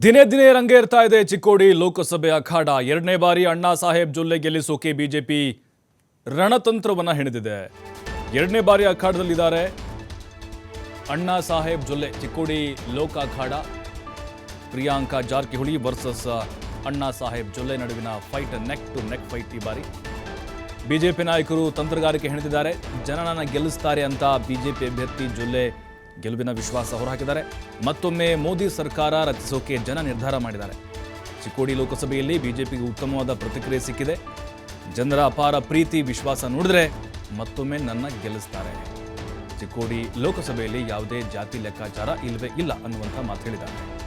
ದಿನೇ ದಿನೇ ರಂಗೇರ್ತಾ ಇದೆ ಚಿಕ್ಕೋಡಿ ಲೋಕಸಭೆ ಅಖಾಡ. ಎರಡನೇ ಬಾರಿ ಅಣ್ಣಾ ಸಾಹೇಬ್ ಜೊಲ್ಲೆ ಗೆಲ್ಲಿಸೋಕೆ ಬಿಜೆಪಿ ರಣತಂತ್ರವನ್ನ ಹೆಣೆದಿದೆ. ಎರಡನೇ ಬಾರಿ ಅಖಾಡದಲ್ಲಿದ್ದಾರೆ ಅಣ್ಣಾ ಸಾಹೇಬ್ ಜೊಲ್ಲೆ, ಚಿಕ್ಕೋಡಿ ಲೋಕ ಅಖಾಡ. ಪ್ರಿಯಾಂಕಾ ಜಾರಕಿಹೊಳಿ ವರ್ಸಸ್ ಅಣ್ಣಾ ಸಾಹೇಬ್ ಜೊಲ್ಲೆ ನಡುವಿನ fight neck to neck fight ಈ ಬಾರಿ. ಬಿಜೆಪಿ ನಾಯಕರು ತಂತ್ರಗಾರಿಕೆ ಹೆಣೆದಿದ್ದಾರೆ. ಜನನನ್ನು ಗೆಲ್ಲಿಸ್ತಾರೆ ಅಂತ ಬಿಜೆಪಿ ಅಭ್ಯರ್ಥಿ ಜೊಲ್ಲೆ ಗೆಲುವಿನ ವಿಶ್ವಾಸ ಹೊರಹಾಕಿದ್ದಾರೆ. ಮತ್ತೊಮ್ಮೆ ಮೋದಿ ಸರ್ಕಾರ ರಚಿಸೋಕೆ ಜನ ನಿರ್ಧಾರ ಮಾಡಿದ್ದಾರೆ. ಚಿಕ್ಕೋಡಿ ಲೋಕಸಭೆಯಲ್ಲಿ ಬಿಜೆಪಿಗೆ ಉತ್ತಮವಾದ ಪ್ರತಿಕ್ರಿಯೆ ಸಿಕ್ಕಿದೆ. ಜನರ ಅಪಾರ ಪ್ರೀತಿ, ವಿಶ್ವಾಸ ನೋಡಿದ್ರೆ ಮತ್ತೊಮ್ಮೆ ನನ್ನ ಗೆಲ್ಲಿಸ್ತಾರೆ. ಚಿಕ್ಕೋಡಿ ಲೋಕಸಭೆಯಲ್ಲಿ ಯಾವುದೇ ಜಾತಿ ಲೆಕ್ಕಾಚಾರ ಇಲ್ಲವೇ ಇಲ್ಲ ಅನ್ನುವಂಥ ಮಾತು ಹೇಳಿದ್ದಾರೆ.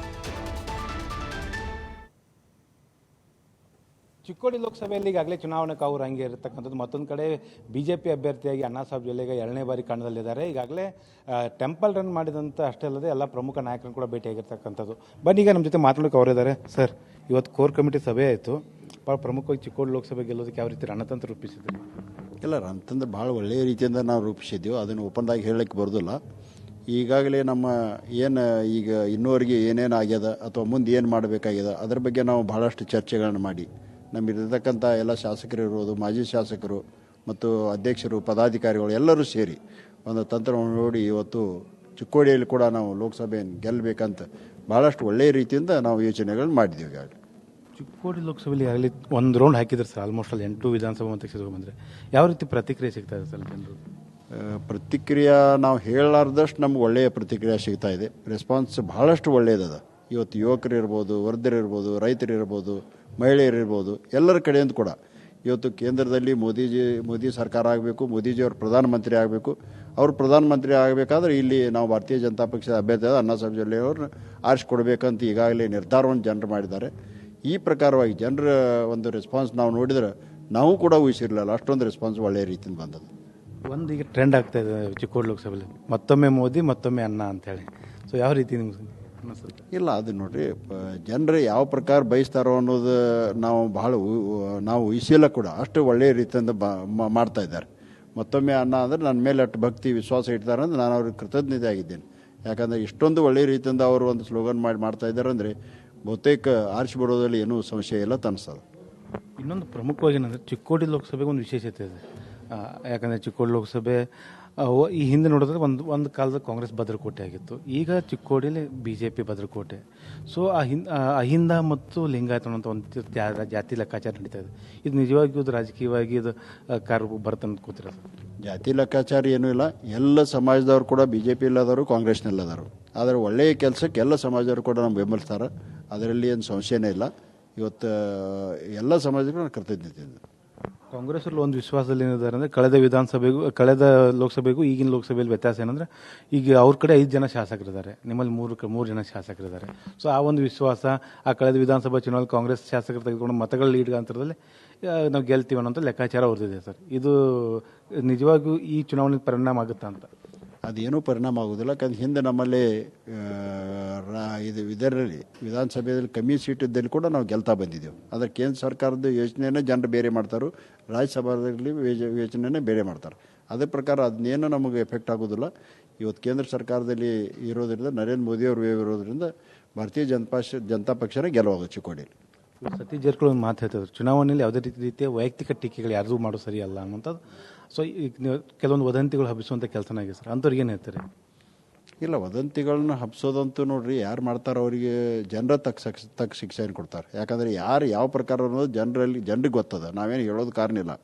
ಚಿಕ್ಕೋಡಿ ಲೋಕಸಭೆಯಲ್ಲಿ ಈಗಾಗಲೇ ಚುನಾವಣೆ ಕಾವು ಹಂಗೆ ಇರತಕ್ಕಂಥದ್ದು. ಮತ್ತೊಂದು ಕಡೆ ಬಿ ಜೆ ಪಿ ಅಭ್ಯರ್ಥಿಯಾಗಿ ಅಣ್ಣಾ ಸಾಹೇಬ್ ಜೊಲ್ಲೆಗೆ ಎರಡನೇ ಬಾರಿ ಕಣದಲ್ಲಿದ್ದಾರೆ. ಈಗಾಗಲೇ ಟೆಂಪಲ್ ರನ್ ಮಾಡಿದಂಥ ಅಷ್ಟೇ ಅಲ್ಲದೆ ಎಲ್ಲ ಪ್ರಮುಖ ನಾಯಕರನ್ನು ಕೂಡ ಭೇಟಿಯಾಗಿರ್ತಕ್ಕಂಥದ್ದು. ಬನ್ನಿ ಈಗ ನಮ್ಮ ಜೊತೆ ಮಾತಾಡೋಕೆ ಅವರಿದ್ದಾರೆ ಸರ್, ಇವತ್ತು ಕೋರ್ ಕಮಿಟಿ ಸಭೆ ಆಯಿತು. ಭಾಳ ಪ್ರಮುಖವಾಗಿ ಚಿಕ್ಕೋಡಿ ಲೋಕಸಭೆ ಗೆಲ್ಲೋದಕ್ಕೆ ಯಾವ ರೀತಿ ರಣತಂತ್ರ ರೂಪಿಸಿದ್ರು? ಇಲ್ಲ, ರಣತಂತ್ರ ಭಾಳ ಒಳ್ಳೆಯ ರೀತಿಯಿಂದ ನಾವು ರೂಪಿಸಿದ್ದೀವಿ. ಅದನ್ನು ಓಪನ್ದಾಗಿ ಹೇಳಕ್ಕೆ ಬರೋದಿಲ್ಲ. ಈಗಾಗಲೇ ನಮ್ಮ ಏನು, ಈಗ ಇನ್ನೂವರೆಗೆ ಏನೇನು ಆಗ್ಯದ ಅಥವಾ ಮುಂದೆ ಏನು ಮಾಡಬೇಕಾಗ್ಯದ, ಅದ್ರ ಬಗ್ಗೆ ನಾವು ಭಾಳಷ್ಟು ಚರ್ಚೆಗಳನ್ನು ಮಾಡಿ. ನಮ್ಮಿರತಕ್ಕಂಥ ಎಲ್ಲ ಶಾಸಕರು ಇರ್ಬೋದು ಮಾಜಿ ಶಾಸಕರು ಮತ್ತು ಅಧ್ಯಕ್ಷರು ಪದಾಧಿಕಾರಿಗಳು ಎಲ್ಲರೂ ಸೇರಿ ಒಂದು ತಂತ್ರವನ್ನು ನೋಡಿ ಇವತ್ತು ಚಿಕ್ಕೋಡಿಯಲ್ಲಿ ಕೂಡ ನಾವು ಲೋಕಸಭೆಯನ್ನು ಗೆಲ್ಲಬೇಕಂತ ಭಾಳಷ್ಟು ಒಳ್ಳೆಯ ರೀತಿಯಿಂದ ನಾವು ಯೋಚನೆಗಳನ್ನ ಮಾಡಿದ್ದೀವಿ ಈಗಾಗಲೇ. ಚಿಕ್ಕೋಡಿ ಲೋಕಸಭೆಯಲ್ಲಿ ಆಗಲಿ ಒಂದು ರೌಂಡ್ ಹಾಕಿದ್ರು ಸರ್ ಆಲ್ಮೋಸ್ಟ್ ಅಲ್ಲಿ ಎಂಟು ವಿಧಾನಸಭಾ ಮತಕ್ಷೇತ್ರಕ್ಕೆ ಬಂದರೆ ಯಾವ ರೀತಿ ಪ್ರತಿಕ್ರಿಯೆ ಸಿಗ್ತಾ ಇದೆ ಸರ್ ಜನರು? ಪ್ರತಿಕ್ರಿಯೆ ನಾವು ಹೇಳಲಾರ್ದಷ್ಟು ನಮ್ಗೆ ಒಳ್ಳೆಯ ಪ್ರತಿಕ್ರಿಯೆ ಸಿಗ್ತಾ ಇದೆ. ರೆಸ್ಪಾನ್ಸ್ ಭಾಳಷ್ಟು ಒಳ್ಳೆಯದದ. ಇವತ್ತು ಯುವಕರಿರ್ಬೋದು ಇರ್ಬೋದು ವೃದ್ಧರು ಇರ್ಬೋದು ರೈತರು ಮಹಿಳೆಯರು ಇರ್ಬೋದು, ಎಲ್ಲರ ಕಡೆಯಿಂದ ಕೂಡ. ಇವತ್ತು ಕೇಂದ್ರದಲ್ಲಿ ಮೋದಿಜಿ, ಮೋದಿ ಸರ್ಕಾರ ಆಗಬೇಕು ಮೋದಿಜಿಯವರು ಪ್ರಧಾನಮಂತ್ರಿ ಆಗಬೇಕು. ಅವರು ಪ್ರಧಾನಮಂತ್ರಿ ಆಗಬೇಕಾದ್ರೆ ಇಲ್ಲಿ ನಾವು ಭಾರತೀಯ ಜನತಾ ಪಕ್ಷದ ಅಭ್ಯರ್ಥಿ ಅಣ್ಣಾ ಸಾಹೇಬ್ ಜೊಲ್ಲೆ ಅವ್ರನ್ನ ಆರಿಸ್ಕೊಡ್ಬೇಕಂತ ಈಗಾಗಲೇ ನಿರ್ಧಾರವನ್ನು ಜನರು ಮಾಡಿದ್ದಾರೆ. ಈ ಪ್ರಕಾರವಾಗಿ ಜನರ ಒಂದು ರೆಸ್ಪಾನ್ಸ್ ನಾವು ನೋಡಿದ್ರೆ ನಾವು ಕೂಡ ಊಹಿಸಿರಲಿಲ್ಲ. ಅಷ್ಟೊಂದು ರೆಸ್ಪಾನ್ಸ್ ಒಳ್ಳೆಯ ರೀತಿಯಿಂದ ಬಂದದ್ದು. ಒಂದು ಈಗ ಟ್ರೆಂಡ್ ಆಗ್ತಾ ಇದೆ ಚಿಕ್ಕೋಡಿ ಲೋಕಸಭೆಯಲ್ಲಿ ಮತ್ತೊಮ್ಮೆ ಮೋದಿ, ಮತ್ತೊಮ್ಮೆ ಅನ್ನ ಅಂತೇಳಿ ಸೊ ಯಾವ ರೀತಿ ನಿಮ್ಗೆ? ಅನಿಸುತ್ತೆ. ಇಲ್ಲ ಅದು ನೋಡ್ರಿ ಜನರು ಯಾವ ಪ್ರಕಾರ ಬಯಸ್ತಾರೋ ಅನ್ನೋದು ನಾವು ಬಹಳ ನಾವು ಊಹಿಸಿಲ್ಲ ಕೂಡ. ಅಷ್ಟು ಒಳ್ಳೆಯ ರೀತಿಯಿಂದ ಬ ಮಾಡ್ತಾ ಇದ್ದಾರೆ. ಮತ್ತೊಮ್ಮೆ ಅನ್ನ ಅಂದರೆ ನನ್ನ ಮೇಲೆ ಅಷ್ಟು ಭಕ್ತಿ ವಿಶ್ವಾಸ ಇಡ್ತಾರೆ ಅಂದ್ರೆ ನಾನು ಅವ್ರಿಗೆ ಕೃತಜ್ಞತೆ ಆಗಿದ್ದೇನೆ. ಯಾಕಂದರೆ ಇಷ್ಟೊಂದು ಒಳ್ಳೆಯ ರೀತಿಯಿಂದ ಅವರು ಒಂದು ಸ್ಲೋಗನ್ ಮಾಡಿ ಮಾಡ್ತಾ ಇದ್ದಾರೆ ಅಂದರೆ ಬಹುತೇಕ ಆರಿಸಿ ಬರೋದ್ರಲ್ಲಿ ಏನೂ ಸಂಶಯ ಇಲ್ಲ ತನಿಸೋದು ಇನ್ನೊಂದು ಪ್ರಮುಖವಾಗಿ ಏನಂದ್ರೆ ಚಿಕ್ಕೋಡಿ ಲೋಕಸಭೆಗೆ ಒಂದು ವಿಶೇಷತೆ ಇದೆ. ಯಾಕಂದರೆ ಚಿಕ್ಕೋಡಿ ಲೋಕಸಭೆ ಈ ಹಿಂದೆ ನೋಡಿದ್ರೆ ಒಂದು ಒಂದು ಕಾಲದ ಕಾಂಗ್ರೆಸ್ ಭದ್ರಕೋಟೆ ಆಗಿತ್ತು. ಈಗ ಚಿಕ್ಕೋಡಿಲಿ ಬಿ ಜೆ ಪಿ ಭದ್ರಕೋಟೆ ಸೊ ಹಿಂ ಅಹಿಂದ ಮತ್ತು ಲಿಂಗಾಯತ ಅನ್ನೋಂಥ ಒಂದು ಜಾತಿ ಲೆಕ್ಕಾಚಾರ ನಡೀತಾ ಇದೆ. ಇದು ನಿಜವಾಗಿಯೂ ಇದು ರಾಜಕೀಯವಾಗಿ ಇದು ಕಾರು ಬರುತ್ತೆ ಅಂತ ಕೂತಿರ ಜಾತಿ ಲೆಕ್ಕಾಚಾರ ಏನೂ ಇಲ್ಲ. ಎಲ್ಲ ಸಮಾಜದವರು ಕೂಡ ಬಿ ಜೆ ಪಿಯಲ್ಲದವರು ಕಾಂಗ್ರೆಸ್ನಲ್ಲದವರು ಆದರೆ ಒಳ್ಳೆಯ ಕೆಲಸಕ್ಕೆ ಎಲ್ಲ ಸಮಾಜದವರು ಕೂಡ ನಮ್ಮ ಬೆಂಬಲಿಸ್ತಾರೆ. ಅದರಲ್ಲಿ ಏನು ಸಂಶಯನೇ ಇಲ್ಲ. ಇವತ್ತು ಎಲ್ಲ ಸಮಾಜಕ್ಕೂ ನಾನು ಇದೆ ಕಾಂಗ್ರೆಸ್ ಅಲ್ಲಿ ಒಂದು ವಿಶ್ವಾಸದಲ್ಲಿ ಏನಿದ್ದಾರೆ ಅಂದ್ರೆ ಕಳೆದ ವಿಧಾನಸಭೆಗೂ, ಕಳೆದ ಲೋಕಸಭೆಗೂ ಈಗಿನ ಲೋಕಸಭೆಯಲ್ಲಿ ವ್ಯತ್ಯಾಸ ಏನಂದ್ರೆ ಈಗ ಅವ್ರ ಕಡೆ ಐದು ಜನ ಶಾಸಕರಿದ್ದಾರೆ. ನಿಮ್ಮಲ್ಲಿ ಮೂರು ಮೂರು ಜನ ಶಾಸಕರಿದ್ದಾರೆ. ಸೊ ಆ ಒಂದು ವಿಶ್ವಾಸ, ಆ ಕಳೆದ ವಿಧಾನಸಭಾ ಚುನಾವಣೆ ಕಾಂಗ್ರೆಸ್ ಶಾಸಕರು ತೆಗೆದುಕೊಂಡು ಮತಗಳ ಲೀಡ್ ಅಂತರದಲ್ಲಿ ನಾವು ಗೆಲ್ತೀವಿ ಅನ್ನೋಂಥ ಲೆಕ್ಕಾಚಾರ ಹೊರದಿದೆ ಸರ್. ಇದು ನಿಜವಾಗಿಯೂ ಈ ಚುನಾವಣೆಗೆ ಪರಿಣಾಮ ಆಗುತ್ತಾ ಅಂತ. ಅದೇನೂ ಪರಿಣಾಮ ಆಗೋದಿಲ್ಲ ಯಾಕಂದ್ರೆ ಹಿಂದೆ ನಮ್ಮಲ್ಲಿ ಇದು ಇದರಲ್ಲಿ ವಿಧಾನಸಭೆಯಲ್ಲಿ ಕಮ್ಮಿ ಸೀಟ್ ಇದ್ದಲ್ಲಿ ಕೂಡ ನಾವು ಗೆಲ್ತಾ ಬಂದಿದ್ದೆವು. ಆದರೆ ಕೇಂದ್ರ ಸರ್ಕಾರದ ಯೋಚನೆನೇ ಜನರು ಬೇರೆ ಮಾಡ್ತಾರೆ. ರಾಜ್ಯಸಭಾದಲ್ಲಿ ಯೋಜನೆನೇ ಬೇರೆ ಮಾಡ್ತಾರೆ. ಅದೇ ಪ್ರಕಾರ ಅದನ್ನೇನು ನಮಗೆ ಎಫೆಕ್ಟ್ ಆಗೋದಿಲ್ಲ. ಇವತ್ತು ಕೇಂದ್ರ ಸರ್ಕಾರದಲ್ಲಿ ಇರೋದರಿಂದ, ನರೇಂದ್ರ ಮೋದಿ ಅವರು ಇರೋದ್ರಿಂದ ಭಾರತೀಯ ಜನತಾ ಜನತಾ ಪಕ್ಷನೇ ಗೆಲುವಾಗುತ್ತೆ ಚಿಕ್ಕೋಡಿಯಲ್ಲಿ ಸತೀಶ್ ಜಾರಕಿಹೊಳಿ ಒಂದು ಮಾತು ಹೇಳ್ತಾರೆ ಚುನಾವಣೆಯಲ್ಲಿ ಯಾವುದೇ ರೀತಿ ರೀತಿಯ ವೈಯಕ್ತಿಕ ಟೀಕೆಗಳು ಯಾರಿಗೂ ಮಾಡೋ ಸರಿ ಅಲ್ಲ ಅನ್ನೋಂಥದ್ದು ಸೊ ಈಗ ಕೆಲವೊಂದು ವದಂತಿಗಳು ಹಬ್ಬಿಸುವಂಥ ಕೆಲಸನಾಗಿದೆ ಸರ್. ಅಂಥವ್ರಿಗೆ ಏನು ಹೇಳ್ತಾರೆ? ಇಲ್ಲ, ವದಂತಿಗಳನ್ನ ಹಬ್ಸೋದಂತೂ ನೋಡ್ರಿ, ಯಾರು ಮಾಡ್ತಾರೋ ಅವರಿಗೆ ಜನರ ತಕ್ಕ ತಕ್ಕ ಶಿಕ್ಷೆಯನ್ನು ಕೊಡ್ತಾರೆ. ಯಾಕಂದರೆ ಯಾರು ಯಾವ ಪ್ರಕಾರ ಅನ್ನೋದು ಜನರಲ್ಲಿ, ಜನರಿಗೆ ಗೊತ್ತದ. ನಾವೇನು ಹೇಳೋದು ಕಾರಣ ಇಲ್ಲ.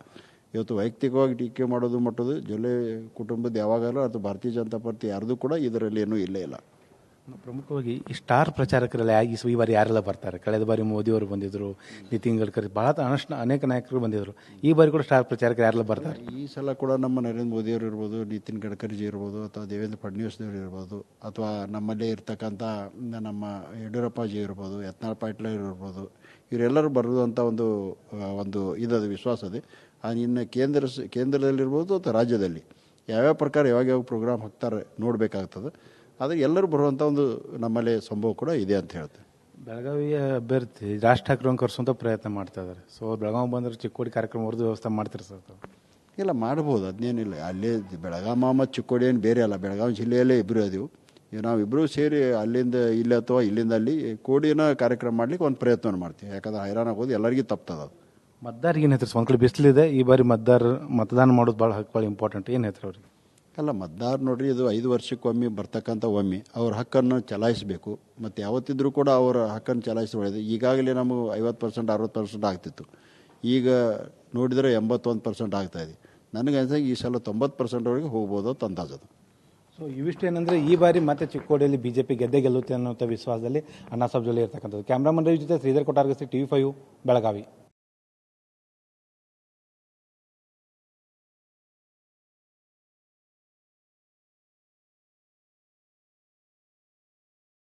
ಇವತ್ತು ವೈಯಕ್ತಿಕವಾಗಿ ಟೀಕೆ ಮಾಡೋದು ಮಟ್ಟದು ಜೊಲ್ಲೆ ಕುಟುಂಬದ ಯಾವಾಗಲೂ, ಅಥವಾ ಭಾರತೀಯ ಜನತಾ ಪಾರ್ಟಿ ಯಾರ್ದು ಕೂಡ ಇದರಲ್ಲಿ ಏನೂ ಇಲ್ಲೇ ಇಲ್ಲ. ಪ್ರಮುಖವಾಗಿ ಈ ಸ್ಟಾರ್ ಪ್ರಚಾರಕರೆಲ್ಲ ಈ ಈ ಬಾರಿ ಯಾರೆಲ್ಲ ಬರ್ತಾರೆ? ಕಳೆದ ಬಾರಿ ಮೋದಿಯವರು ಬಂದಿದ್ರು, ನಿತಿನ್ ಗಡ್ಕರಿ ಭಾಳ ಅನಷ್ಟು ಅನೇಕ ನಾಯಕರು ಬಂದಿದ್ರು. ಈ ಬಾರಿ ಕೂಡ ಸ್ಟಾರ್ ಪ್ರಚಾರಕರು ಯಾರೆಲ್ಲ ಬರ್ತಾರೆ? ಈ ಸಲ ಕೂಡ ನಮ್ಮ ನರೇಂದ್ರ ಮೋದಿಯವರು ಇರ್ಬೋದು, ನಿತಿನ್ ಗಡ್ಕರಿಜಿ ಇರ್ಬೋದು, ಅಥವಾ ದೇವೇಂದ್ರ ಫಡ್ನವೀಸ್ನವರು ಇರ್ಬೋದು, ಅಥವಾ ನಮ್ಮಲ್ಲೇ ಇರ್ತಕ್ಕಂಥ ನಮ್ಮ ಯಡಿಯೂರಪ್ಪಾಜಿ ಇರ್ಬೋದು, ಯತ್ನಾಳ್ ಪಾಟೀಲ್ ಇರ್ಬೋದು, ಇವರೆಲ್ಲರೂ ಅಂತ ಒಂದು ಒಂದು ಇದದ ವಿಶ್ವಾಸ ಇದೆ ಇನ್ನು ಕೇಂದ್ರ ಕೇಂದ್ರದಲ್ಲಿರ್ಬೋದು ಅಥವಾ ರಾಜ್ಯದಲ್ಲಿ, ಯಾವ್ಯಾವ ಪ್ರಕಾರ ಯಾವಾಗ ಯಾವಾಗ ಪ್ರೋಗ್ರಾಮ್ ಹಾಕ್ತಾರೆ ನೋಡಬೇಕಾಗ್ತದೆ. ಆದರೆ ಎಲ್ಲರೂ ಬರುವಂಥ ಒಂದು ನಮ್ಮಲ್ಲಿ ಸಂಭವ ಕೂಡ ಇದೆ ಅಂತ ಹೇಳ್ತೇವೆ ಬೆಳಗಾವಿಯ ಅಭ್ಯರ್ಥಿ ರಾಜ್ ಠಾಕ್ರೆ ಕರೆಸುವಂಥ ಪ್ರಯತ್ನ ಮಾಡ್ತಾ ಇದ್ದಾರೆ ಸೊ ಬೆಳಗಾವಿ ಬಂದ್ರೆ ಚಿಕ್ಕೋಡಿ ಕಾರ್ಯಕ್ರಮ ಅವ್ರದ್ದು ವ್ಯವಸ್ಥೆ ಮಾಡ್ತಾರೆ ಸರ್ ಇಲ್ಲ ಮಾಡ್ಬೋದು. ಅದನ್ನೇನಿಲ್ಲ ಅಲ್ಲೇ ಬೆಳಗಾವಿ ಮತ್ತು ಚಿಕ್ಕೋಡಿ ಏನು ಬೇರೆ ಅಲ್ಲ. ಬೆಳಗಾವಿ ಜಿಲ್ಲೆಯಲ್ಲೇ ಇಬ್ಬರು ಅದೀವು ಈಗ ನಾವಿಬ್ಬರೂ ಸೇರಿ ಅಲ್ಲಿಂದ ಇಲ್ಲಿ ಅಥವಾ ಇಲ್ಲಿಂದ ಅಲ್ಲಿ ಕೋಡಿನ ಕಾರ್ಯಕ್ರಮ ಮಾಡ್ಲಿಕ್ಕೆ ಒಂದು ಪ್ರಯತ್ನ ಮಾಡ್ತೀವಿ. ಯಾಕಂದ್ರೆ ಹೈರಾಣ ಆಗೋದು ಎಲ್ಲರಿಗೂ ತಪ್ತದ ಅದು. ಮತದಾರಿಗೆ ಏನು ಹೇಳ್ತಾರೆ ಒಂದು ಕಡೆ ಬಿಸಿಲಿದೆ ಈ ಬಾರಿ ಮತದಾರ ಮತದಾನ ಮಾಡೋದು ಭಾಳ ಭಾಳ ಇಂಪಾರ್ಟೆಂಟ್ ಏನು ಹೇಳ್ತಾರೆ ಅವ್ರಿಗೆ? ಅಲ್ಲ ಮತದಾರ ನೋಡ್ರಿ, ಇದು ಐದು ವರ್ಷಕ್ಕೊಮ್ಮೆ ಬರ್ತಕ್ಕಂಥ ಒಮ್ಮೆ. ಅವ್ರ ಹಕ್ಕನ್ನು ಚಲಾಯಿಸಬೇಕು. ಮತ್ತು ಯಾವತ್ತಿದ್ರೂ ಕೂಡ ಅವರ ಹಕ್ಕನ್ನು ಚಲಾಯಿಸಿ ಒಳ್ಳೆಯದು ಈಗಾಗಲೇ ನಮಗೆ ಐವತ್ತು ಪರ್ಸೆಂಟ್, ಅರವತ್ತು ಪರ್ಸೆಂಟ್ ಆಗ್ತಿತ್ತು. ಈಗ ನೋಡಿದರೆ ಎಂಬತ್ತೊಂದು ಪರ್ಸೆಂಟ್ ನನಗೆ ಅನ್ಸಂಗೆ ಈ ಸಲ ತೊಂಬತ್ತು ಪರ್ಸೆಂಟ್ವರೆಗೆ ಹೋಗ್ಬೋದು ಅಂತ ಅಂದಾಜದು. ಸೊ ಇವಿಷ್ಟು ಏನಂದ್ರೆ ಈ ಬಾರಿ ಮತ್ತೆ ಚಿಕ್ಕೋಡಿಯಲ್ಲಿ ಬಿ ಜೆ ಪಿ ಗೆದ್ದೆ ಗೆಲ್ಲುತ್ತೆ ಅನ್ನೋಂಥ ವಿಶ್ವಾಸದಲ್ಲಿ ಅಣ್ಣಾ ಸಾಹೇಬ್ ಜೊಲ್ಲೆ ಇರ್ತಕ್ಕಂಥದ್ದು. ಕ್ಯಾಮ್ರಾಮನ್ ರವಿ ಜೊತೆ ಶ್ರೀಧರ್ ಕೊಟ್ಟಾರ್ಗಸಿ ಟಿವಿ ಫೈವ್, ಬೆಳಗಾವಿ.